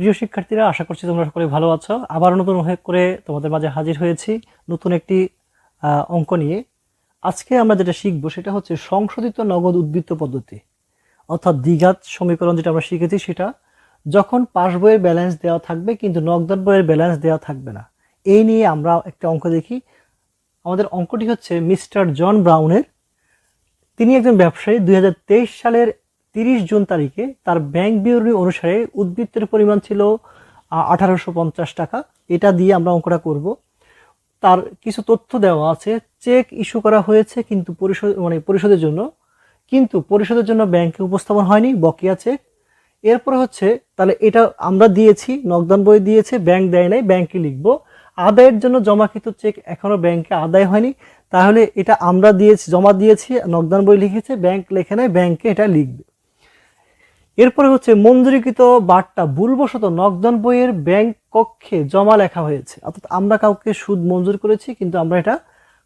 প্রিয় শিক্ষার্থীরা, আশা করছি তোমরা সকলে ভালো আছো। আবার নতুন করে তোমাদের মাঝে হাজির হয়েছি নতুন একটি অঙ্ক নিয়ে। আজকে আমরা যেটা শিখব সেটা হচ্ছে সংশোধিত নগদ উদ্বৃত্ত পদ্ধতি, অর্থাৎ দ্বিঘাত সমীকরণ যেটা আমরা শিখেছি সেটা। যখন পাস বইয়ের ব্যালেন্স দেওয়া থাকবে, কিন্তু নগদ বইয়ের ব্যালেন্স দেওয়া থাকবে না। এই নিয়ে আমরা একটা অঙ্ক দেখি। আমাদের অঙ্কটি হচ্ছে মিস্টার জন ব্রাউনের। তিনি একজন ব্যবসায়ী। দুই হাজার তেইশ সালের তিরিশ জুন তারিখে তার ব্যাংক বিবরণী অনুসারে উদ্বৃত্তের পরিমাণ ছিল আঠারোশো পঞ্চাশ টাকা। এটা দিয়ে আমরা অঙ্কটা করব। তার কিছু তথ্য দেওয়া আছে। চেক ইস্যু করা হয়েছে কিন্তু পরিশোধ মানে পরিশোধের জন্য। কিন্তু পরিশোধের জন্য ব্যাংকে উপস্থাপন হয়নি, বকেয়া চেক। এরপরে হচ্ছে, তাহলে এটা আমরা দিয়েছি, নগদান বই দিয়েছে, ব্যাংক দেয় নাই, ব্যাংকে লিখব। আদায়ের জন্য জমাকৃত চেক এখনও ব্যাংকে আদায় হয়নি। তাহলে এটা আমরা দিয়েছি, জমা দিয়েছি, নগদান বই লিখেছে, ব্যাংক লেখে নেয় ব্যাংকে এটা লিখবে। এরপরে হচ্ছে মঞ্জুরিকৃত বার্তা, ভুলবশত নগদান বইয়ের ব্যাংক কক্ষে জমা লেখা হয়েছে। অর্থাৎ আমরা কাউকে সুদ মঞ্জুর করেছি, কিন্তু আমরা এটা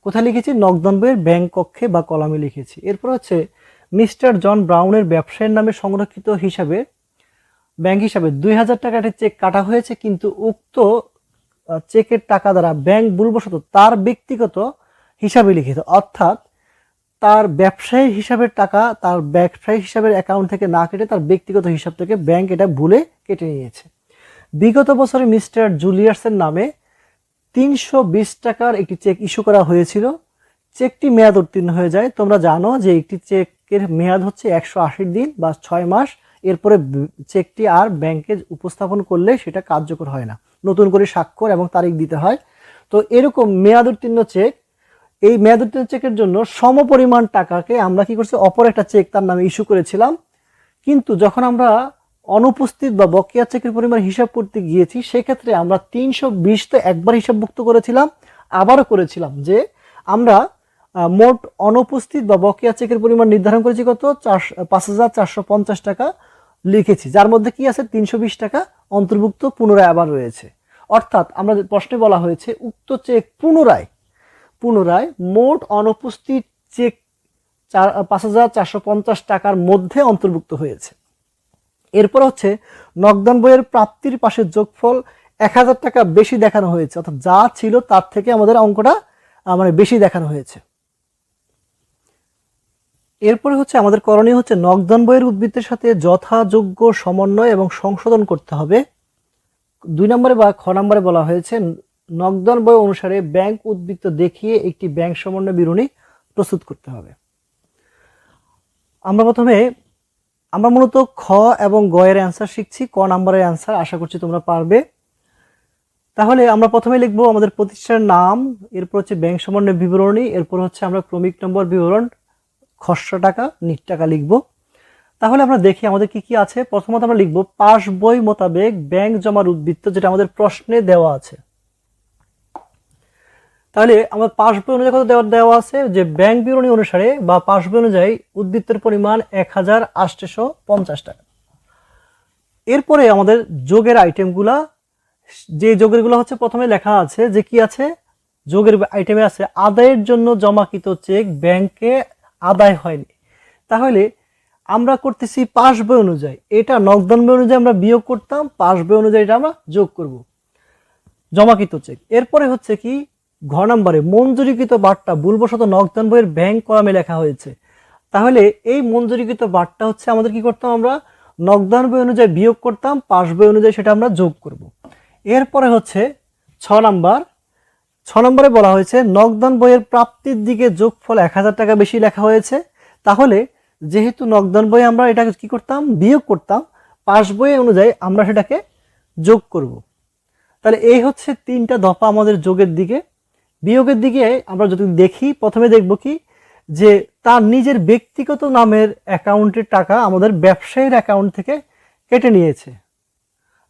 কোথায় লিখেছি? নগদান বইয়ের ব্যাংক কক্ষে বা কলামে লিখেছি। এরপর হচ্ছে মিস্টার জন ব্রাউনের ব্যবসায়ের নামে সংরক্ষিত হিসাবে, ব্যাংক হিসাবে দুই হাজার টাকার চেক কাটা হয়েছে, কিন্তু উক্ত চেকের টাকা দ্বারা ব্যাংক ভুলবশত তার ব্যক্তিগত হিসাবে লিখিত। অর্থাৎ তার ব্যবসায়ী হিসাবের টাকা তার ব্যবসায়ী হিসাবের অ্যাকাউন্ট থেকে না কেটে তার ব্যক্তিগত হিসাব থেকে ব্যাংক এটা ভুলে কেটে নিয়েছে। বিগত বছরে মিস্টার জুলিয়ার্সের নামে তিনশো বিশ টাকার একটি চেক ইস্যু করা হয়েছিল। চেকটি মেয়াদ উত্তীর্ণ হয়ে যায়। তোমরা জানো যে একটি চেকের মেয়াদ হচ্ছে একশো আশি দিন বা ছয় মাস। এরপরে চেকটি আর ব্যাংকে উপস্থাপন করলে সেটা কার্যকর হয় না। নতুন করে স্বাক্ষর এবং তারিখ দিতে হয়। তো এরকম মেয়াদ উত্তীর্ণ চেক এই মেয়াদ চেকের জন্য সমপরিমাণ টাকাকে আমরা কি করছি? অপর একটা চেক তার নামে ইস্যু করেছিলাম। কিন্তু যখন আমরা অনুপস্থিত বা বকেয়া চেকের পরিমাণ হিসাব করতে গিয়েছি, সেক্ষেত্রে আমরা তিনশো বিশ তো একবার হিসাবভুক্ত করেছিলাম, আবারও করেছিলাম যে আমরা মোট অনুপস্থিত বা বকেয়া চেকের পরিমাণ নির্ধারণ করেছি কত? চার, পাঁচ হাজার চারশো পঞ্চাশ টাকা লিখেছি। যার মধ্যে কি আছে? তিনশো বিশ টাকা অন্তর্ভুক্ত পুনরায় আবার রয়েছে। অর্থাৎ আমরা প্রশ্নে বলা হয়েছে, উক্ত চেক পুনরায় পুনরায় মোট অনুপস্থিত চেক চার, পাঁচ হাজার চারশো পঞ্চাশ টাকার মধ্যে অন্তর্ভুক্ত হয়েছে। এরপর হচ্ছে নগদান বইয়ের প্রাপ্তির পাশে যোগফল এক হাজার টাকা বেশি দেখানো হয়েছে, অর্থাৎ যা ছিল তার থেকে আমাদের অঙ্কটা মানে বেশি দেখানো হয়েছে। এরপরে হচ্ছে আমাদের করণীয় হচ্ছে নগদান বইয়ের উদ্বৃত্তের সাথে যথাযোগ্য সমন্বয় এবং সংশোধন করতে হবে। দুই নম্বরে বা খ নম্বরে বলা হয়েছে নগদান বই অনুসারে ব্যাংক উদ্বৃত্ত দেখিয়ে একটি ব্যাংক সমন্বয় বিবরণী প্রস্তুত করতে হবে। আমরা প্রথমে, আমরা মূলত খ এবং গ এর অ্যান্সার শিখছি, ক নাম্বারের অ্যান্সার আশা করছি তোমরা পারবে। তাহলে আমরা প্রথমে লিখব আমাদের প্রতিষ্ঠানের নাম, এরপর হচ্ছে ব্যাংক সমন্বয় বিবরণী, এরপর হচ্ছে আমরা ক্রমিক নম্বর বিবরণ, খসড়া টাকা, নিট টাকা লিখব। তাহলে আমরা দেখি আমাদের কি কি আছে। প্রথমত আমরা লিখব পাস বই মোতাবেক ব্যাংক জমার উদ্বৃত্ত, যেটা আমাদের প্রশ্নে দেওয়া আছে। তাহলে আমার পাস বই অনুযায়ী কত দেওয়া দেওয়া আছে? যে ব্যাংক বিবরণী অনুসারে বা পাস বই অনুযায়ী উদ্বৃত্তের পরিমাণ এক হাজার আটশো পঞ্চাশ টাকা। এরপরে আমাদের যোগের আইটেমগুলা যে যোগেরগুলো হচ্ছে প্রথমে লেখা আছে, যে কি আছে? যোগের আইটেমে আছে, আদায়ের জন্য জমাকৃত চেক ব্যাংকে আদায় হয়নি। তাহলে আমরা করতেছি পাস বই অনুযায়ী। এটা নগদান বই অনুযায়ী আমরা বিয়োগ করতাম পাস বই অনুযায়ী এটা আমরা যোগ করব, জমাকৃত চেক। এরপরে হচ্ছে কি? ঘ নম্বরে, মঞ্জুরিকৃত বার্তা, ভুলবশত নগদান বইয়ের ব্যাংক কলামে লেখা হয়েছে। তাহলে এই মঞ্জুরিকৃত বার্তা হচ্ছে আমাদের কি করতাম আমরা? নগদান বই অনুযায়ী বিয়োগ করতাম, পাস বই অনুযায়ী সেটা আমরা যোগ করব। এরপরে হচ্ছে ছ নম্বর। ছ নম্বরে বলা হয়েছে, নগদান বইয়ের প্রাপ্তির দিকে যোগফল এক হাজার টাকা বেশি লেখা হয়েছে। তাহলে যেহেতু নগদান বই আমরা এটাকে কি করতাম? বিয়োগ করতাম, পাস বই অনুযায়ী আমরা সেটাকে যোগ করব। তাহলে এই হচ্ছে তিনটা দফা আমাদের যোগের দিকে। বিয়োগের দিকে আমরা যদি দেখি, প্রথমে দেখব কি? যে তার নিজের ব্যক্তিগত নামের অ্যাকাউন্টের টাকা আমাদের ব্যবসায়ীর অ্যাকাউন্ট থেকে কেটে নিয়েছে।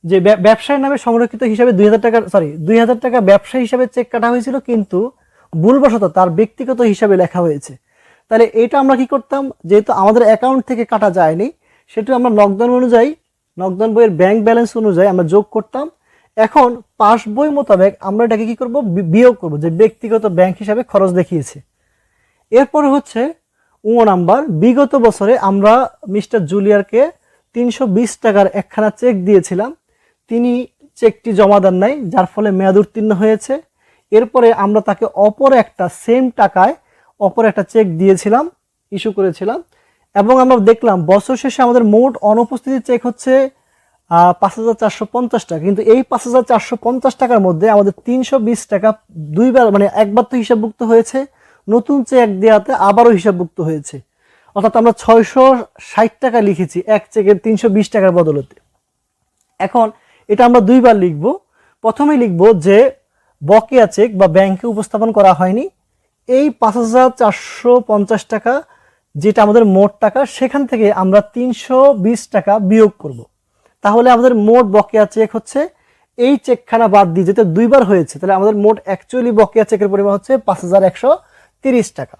যে ব্য- ব্যবসায়ীর নামে সংরক্ষিত হিসাবে দুই হাজার টাকা সরি দুই হাজার টাকা ব্যবসায়ী হিসাবে চেক কাটা হয়েছিল, কিন্তু ভুলবশত তার ব্যক্তিগত হিসাবে লেখা হয়েছে। তাহলে এটা আমরা কি করতাম? যেহেতু আমাদের অ্যাকাউন্ট থেকে কাটা যায়নি, সেটা আমরা নগদান অনুযায়ী, নগদান বইয়ের ব্যাংক ব্যালেন্স অনুযায়ী আমরা যোগ করতাম। এখন পাস বই মোতাবেক আমরা এটাকে কি করব? বিয়োগ করব, যে ব্যক্তিগত ব্যাংক হিসাবে খরচ দেখিয়েছে। এরপরে হচ্ছে ও নাম্বার, বিগত বছরে আমরা মিস্টার জুলিয়ারকে তিনশো বিশ টাকার একখানা চেক দিয়েছিলাম। তিনি চেকটি জমা দেন নাই, যার ফলে মেয়াদ উত্তীর্ণ হয়েছে। এরপরে আমরা তাকে অপর একটা সেম টাকায় অপর একটা চেক দিয়েছিলাম ইস্যু করেছিলাম। এবং আমরা দেখলাম, বছর শেষে আমাদের মোট অনুপস্থিতির চেক হচ্ছে পাঁচ হাজার চারশো পঞ্চাশ টাকা। কিন্তু এই পাঁচ হাজার চারশো পঞ্চাশ টাকার মধ্যে আমাদের তিনশো বিশ টাকা দুইবার মানে একবার তো হিসাবভুক্ত হয়েছে, নতুন চেক দেওয়াতে আবারও হিসাবভুক্ত হয়েছে। অর্থাৎ আমরা ছয়শো ষাট টাকা লিখেছি এক চেকের তিনশো বিশ টাকার বদলতে। এখন এটা আমরা দুইবার লিখব। প্রথমে লিখব যে বকেয়া চেক বা ব্যাংকে উপস্থাপন করা হয়নি। এই পাঁচ হাজার চারশো পঞ্চাশ টাকা, যেটা আমাদের মোট টাকা, সেখান থেকে আমরা তিনশো বিশ টাকা বিয়োগ করব। তাহলে আমাদের মোট বকেয়া চেক হচ্ছে, এই চেকখানা বাদ দিয়ে যেটা দুইবার হয়েছে, তাহলে আমাদের মোট অ্যাকচুয়ালি বকেয়া চেকের পরিমাণ হচ্ছে পাঁচ হাজার একশো তিরিশ টাকা।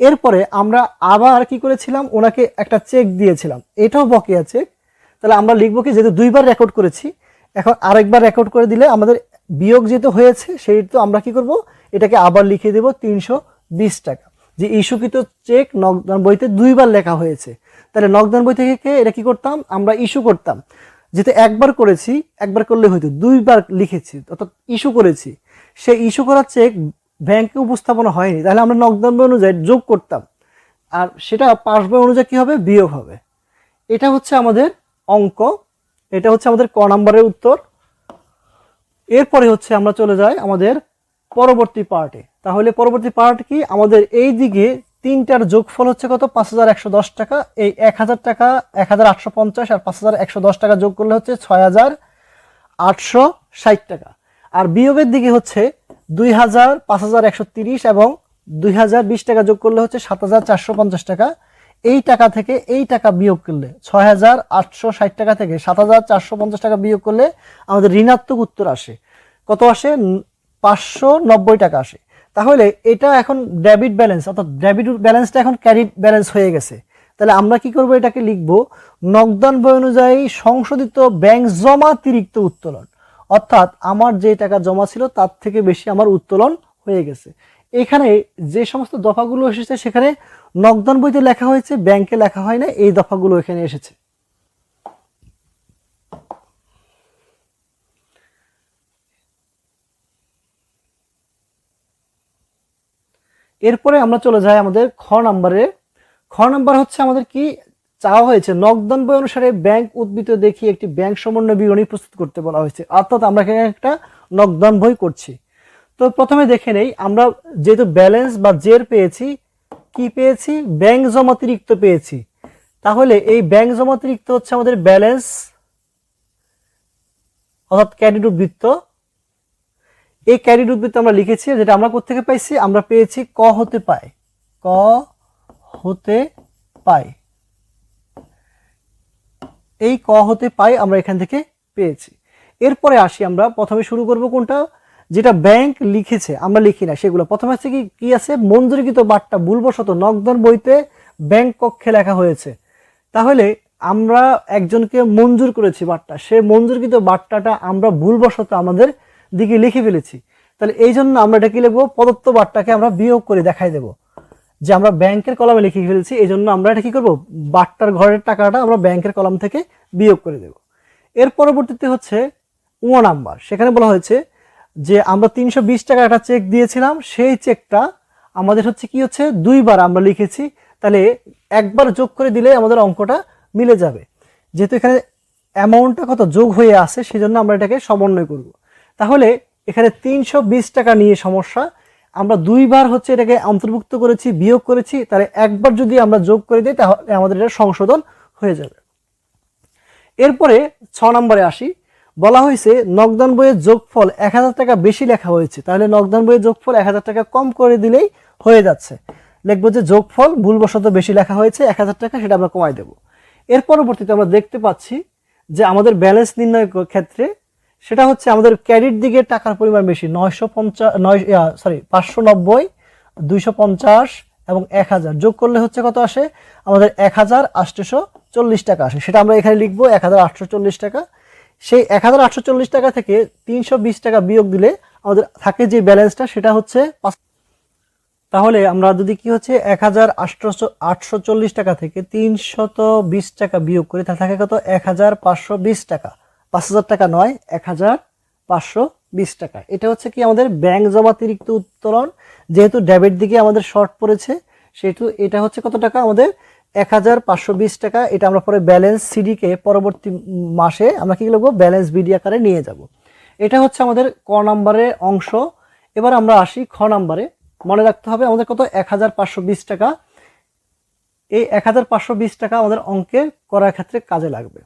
এরপরে আমরা আবার কি করেছিলাম? ওনাকে একটা চেক দিয়েছিলাম। এটাও বকেয়া চেক। তাহলে আমরা লিখব কি, যেহেতু দুইবার রেকর্ড করেছি, এখন আরেকবার রেকর্ড করে দিলে আমাদের বিয়োগ যেহেতু হয়েছে, সেই তো আমরা কি করব? এটাকে আবার লিখে দেব তিনশো বিশ টাকা। যে ইস্যুকৃত চেক নগদান বইতে দুইবার লেখা হয়েছে। তাহলে নগদান বই থেকে এটা কি করতাম? আমরা ইস্যু করতাম। যেহেতু একবার করেছি, একবার করলে হয়তো দুইবার লিখেছি, অর্থাৎ ইস্যু করেছি, সেই ইস্যু করার চেক ব্যাংকে উপস্থাপনা হয়নি। তাহলে আমরা নগদান বই অনুযায়ী যোগ করতাম। আর সেটা পাস বই অনুযায়ী কী হবে? বিয়োগ হবে। এটা হচ্ছে আমাদের অঙ্ক, এটা হচ্ছে আমাদের ক নাম্বারের উত্তর। এরপরে হচ্ছে আমরা চলে যাই আমাদের পরবর্তী পার্টে তাহলে পরবর্তী পার্ট কি? আমাদের এই দিকে তিনটার যোগফল হচ্ছে কত? পাঁচ হাজার একশো দশ টাকা। এই এক হাজার টাকা এক হাজার আটশো পঞ্চাশ আর পাঁচ হাজার একশো দশ টাকা যোগ করলে হচ্ছে ছয় হাজার আটশো ষাট টাকা। আর বিয়োগের দিকে হচ্ছে দুই হাজার, পাঁচ হাজার একশো তিরিশ এবং দুই হাজার বিশ টাকা যোগ করলে হচ্ছে সাত হাজার চারশো পঞ্চাশ টাকা। এই টাকা থেকে এই টাকা বিয়োগ করলে ছয় হাজার আটশো ষাট টাকা থেকে সাত হাজার চারশো পঞ্চাশ টাকা বিয়োগ করলে আমাদের ঋণাত্মক উত্তর আসে। কত আসে? পাঁচশো নব্বই টাকা আসে। তাহলে এটা এখন ডেবিট ব্যালেন্স অর্থাৎ ডেবিট ব্যালেন্সটা এখন ক্রেডিট ব্যালেন্স হয়ে গেছে। তাহলে আমরা কি করব? এটাকে লিখব, নগদান বই অনুযায়ী সংশোধিত ব্যাংক জমাতিরিক্ত উত্তোলন। অর্থাৎ আমার যে টাকা জমা ছিল, তার থেকে বেশি আমার উত্তোলন হয়ে গেছে। এখানে যে সমস্ত দফাগুলো এসেছে, সেখানে নগদান বইতে লেখা হয়েছে ব্যাংকে লেখা হয় না, এই দফাগুলো এখানে এসেছে। এরপরে আমরা চলে যাই আমাদের খ নাম্বারে। খ নাম্বার হচ্ছে আমাদের কি? চাওয়া হয়েছে নগদান বই অনুসারে ব্যাংক উদ্ভিদ দেখি একটি ব্যাংক সমন্বয় বিবরণী প্রস্তুত করতে বলা হয়েছে। অর্থাৎ আমরা এখানে একটা নগদান বই করছি। তো প্রথমে দেখে নেই, আমরা যেহেতু ব্যালেন্স বা জের পেয়েছি, কি পেয়েছি? ব্যাংক জমাতিরিক্ত পেয়েছি। তাহলে এই ব্যাংক জমাতিরিক্ত হচ্ছে আমাদের ব্যালেন্স, অর্থাৎ ক্যাডিট উদ্বৃত্ত এই ক্যারিড উদ্বৃত্ত আমরা লিখেছি, যেটা আমরা কোথেকে পাইছি? আমরা পেয়েছি ক হতে পায় ক হতে পায় এই ক হতে পাই আমরা এখান থেকে পেয়েছি। এরপরে আসি আমরা, প্রথমে শুরু করব কোনটা? যেটা ব্যাংক লিখেছে, আমরা লিখি না সেগুলো। প্রথমে আছে কি কি আছে? মঞ্জুরিকৃত বার্তা, ভুলবশত নগদান বইতে ব্যাংক কক্ষে লেখা হয়েছে। তাহলে আমরা একজনকে মঞ্জুর করেছি বার্তা। সে মঞ্জুরকৃত বার্তাটা আমরা ভুলবশত আমাদের দিকে লিখে ফেলেছি। তাহলে এই জন্য আমরা এটা কি লিখব? প্রদত্ত বার্তাকে আমরা বিয়োগ করে দেখাই দেব। যে আমরা ব্যাংকের কলামে লিখে ফেলেছি, এই জন্য আমরা এটা কি করব? বার্তার ঘরের টাকাটা আমরা ব্যাংকের কলাম থেকে বিয়োগ করে দেব। এর পরবর্তীতে হচ্ছে ও নাম্বার। সেখানে বলা হয়েছে যে আমরা তিনশো বিশ টাকা একটা চেক দিয়েছিলাম, সেই চেকটা আমাদের হচ্ছে কি হচ্ছে? দুইবার আমরা লিখেছি। তাহলে একবার যোগ করে দিলে আমাদের অঙ্কটা মিলে যাবে। যেহেতু এখানে অ্যামাউন্টটা কত? যোগ হয়ে আসে সেজন্য আমরা এটাকে সমন্বয় করব। তাহলে এখানে তিনশো বিশ টাকা নিয়ে সমস্যা। আমরা দুইবার হচ্ছে এটাকে অন্তর্ভুক্ত করেছি, বিয়োগ করেছি, তাহলে একবার যদি আমরা যোগ করে দিই তাহলে আমাদের এটা সংশোধন হয়ে যাবে। এরপরে ছ নম্বরে আসি। বলা হয়েছে নগদান বইয়ের যোগফল এক হাজার টাকা বেশি লেখা হয়েছে। তাহলে নগদান বইয়ের যোগফল এক হাজার টাকা কম করে দিলেই হয়ে যাচ্ছে। লিখব যে যোগফল ভুলবশত বেশি লেখা হয়েছে, এক হাজার টাকা সেটা আমরা কমাই দেবো। এর পরবর্তীতে আমরা দেখতে পাচ্ছি যে আমাদের ব্যালেন্স নির্ণয় ক্ষেত্রে সেটা হচ্ছে আমাদের ক্যারির দিকে টাকার পরিমাণ বেশি, নয়শো পঞ্চাশ নয় সরি পাঁচশো নব্বই, দুইশো পঞ্চাশ এবং এক হাজার। যোগ করলে হচ্ছে কত আসে? আমাদের এক হাজার আটশোশো চল্লিশ টাকা আসে। সেটা আমরা এখানে লিখব, এক হাজার আটশো চল্লিশ টাকা। সেই এক হাজার আটশো চল্লিশ টাকা থেকে তিনশো বিশ টাকা বিয়োগ দিলে আমাদের থাকে যে ব্যালেন্সটা, সেটা হচ্ছে তাহলে আমরা যদি কি হচ্ছে? এক হাজার আটশো আটশো চল্লিশ টাকা থেকে তিনশত বিশ টাকা বিয়োগ করি, তাহলে থাকে কত? এক হাজার পাঁচশো বিশ টাকা। পাঁচ হাজার টাকা নয়, এক হাজার পাঁচশো বিশ টাকা। এটা হচ্ছে কি আমাদের ব্যাংক জমাতিরিক্ত উত্তোলন, যেহেতু ডেবিট দিকে আমাদের শর্ট পড়েছে, সেহেতু এটা হচ্ছে কত টাকা? আমাদের এক হাজার পাঁচশো বিশ টাকা। এটা আমরা পরে ব্যালেন্স সিডিকে পরবর্তী মাসে আমরা কি লিখব? ব্যালেন্স বিডি আকারে নিয়ে যাব। এটা হচ্ছে আমাদের ক নাম্বারের অংশ। এবার আমরা আসি খ নাম্বারে। মনে রাখতে হবে আমাদের কত? এক হাজার পাঁচশো বিশ টাকা। এই এক হাজার পাঁচশো বিশ টাকা আমাদের অঙ্কের করার ক্ষেত্রে কাজে লাগবে।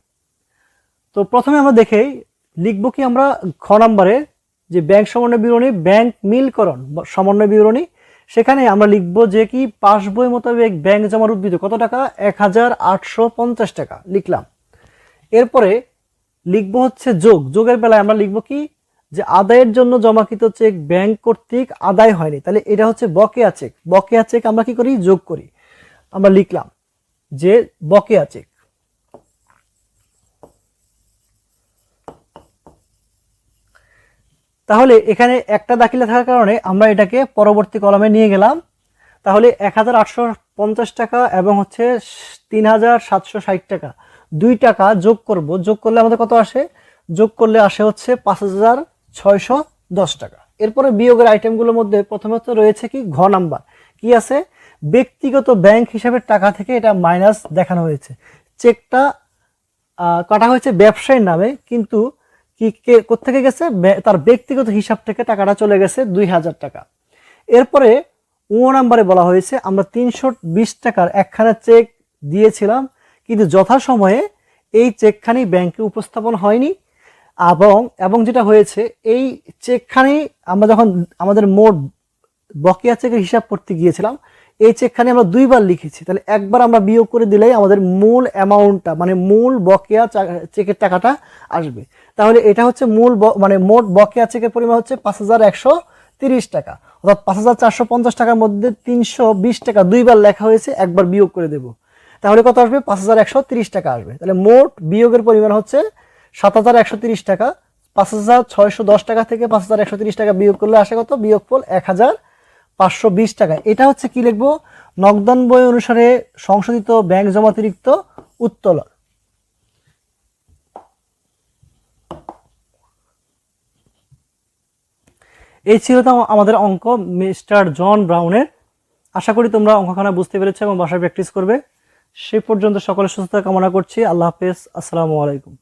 তো প্রথমে আমরা দেখেই লিখব কি আমরা খ নাম্বারে যে ব্যাংক সমন্বয় বিবরণী ব্যাংক মিলকরণ সমন্বয় বিবরণী সেখানে আমরা লিখব যে কি পাসবই মোতাবেক ব্যাংক জমার উদ্ভিদ কত টাকা? এক হাজার আটশো পঞ্চাশ টাকা লিখলাম। এরপরে লিখব হচ্ছে যোগ। যোগের বেলায় আমরা লিখব কি? যে আদায়ের জন্য জমাকৃত চেক ব্যাংক কর্তৃক আদায় হয়নি। তাহলে এটা হচ্ছে বকেয়া চেক। বকেয়া চেক আমরা কি করি? যোগ করি। আমরা লিখলাম যে বকেয়া চেক। তাহলে এখানে একটা দাখিলা থাকার কারণে আমরা এটাকে পরবর্তী কলমে নিয়ে গেলাম। তাহলে এক হাজার আটশো পঞ্চাশ টাকা এবং হচ্ছে তিন হাজার সাতশো ষাট টাকা। দুই টাকা যোগ করব। যোগ করলে আমাদের কত আসে? যোগ করলে আসে হচ্ছে পাঁচ হাজার ছয়শো দশ টাকা। এরপরে বিয়োগের আইটেমগুলোর মধ্যে প্রথমত রয়েছে কি? ঘ নাম্বার। কি আছে? ব্যক্তিগত ব্যাংক হিসাবের টাকা থেকে এটা মাইনাস দেখানো হয়েছে। চেকটা কাটা হয়েছে ব্যবসায়ীর নামে, কিন্তু কি, কে কোথেকে গেছে? তার ব্যক্তিগত হিসাব থেকে টাকাটা চলে গেছে দুই হাজার টাকা। এরপরে ও নাম্বারে বলা হয়েছে, আমরা তিনশো বিশ টাকার একখানা চেক দিয়েছিলাম, কিন্তু যথাসময়ে এই চেকখানি ব্যাংকে উপস্থাপন হয়নি। এবং এবং যেটা হয়েছে, এই চেকখানি আমরা যখন আমাদের মোট বকেয়া চেকের হিসাব করতে গিয়েছিলাম। এই চেকখানি আমরা দুইবার লিখেছি। তাহলে একবার আমরা বিয়োগ করে দিলেই আমাদের মূল অ্যামাউন্টটা মানে মূল বকেয়া চেকের টাকাটা আসবে। তাহলে এটা হচ্ছে মূল মানে মোট বকেয়া চেকের পরিমাণ হচ্ছে পাঁচ হাজার একশো তিরিশ টাকা। অর্থাৎ পাঁচ হাজার চারশো পঞ্চাশ টাকার মধ্যে তিনশো বিশ টাকা দুইবার লেখা হয়েছে, একবার বিয়োগ করে দেব। তাহলে কত আসবে? পাঁচ হাজার একশো তিরিশ টাকা আসবে। তাহলে মোট বিয়োগের পরিমাণ হচ্ছে সাত হাজার একশো তিরিশ টাকা। পাঁচ হাজার ছয়শো দশ টাকা থেকে পাঁচ হাজার একশো তিরিশ টাকা বিয়োগ করলে আসে কত? বিয়োগফল এক হাজার পাঁচশো বিশ টাকা। এটা হচ্ছে কি লিখব? নগদান বই অনুসারে সংশোধিত ব্যাংক জমাতিরিক্ত উত্তোলন। এই ছিল তো আমাদের অঙ্ক মিস্টার জন ব্রাউনের। আশা করি তোমরা অঙ্কখানা বুঝতে পেরেছ এবং বাসায় প্র্যাকটিস করবে। সে পর্যন্ত সকলের সুস্থতা কামনা করছি। আল্লাহ হাফেজ। আসসালামু আলাইকুম।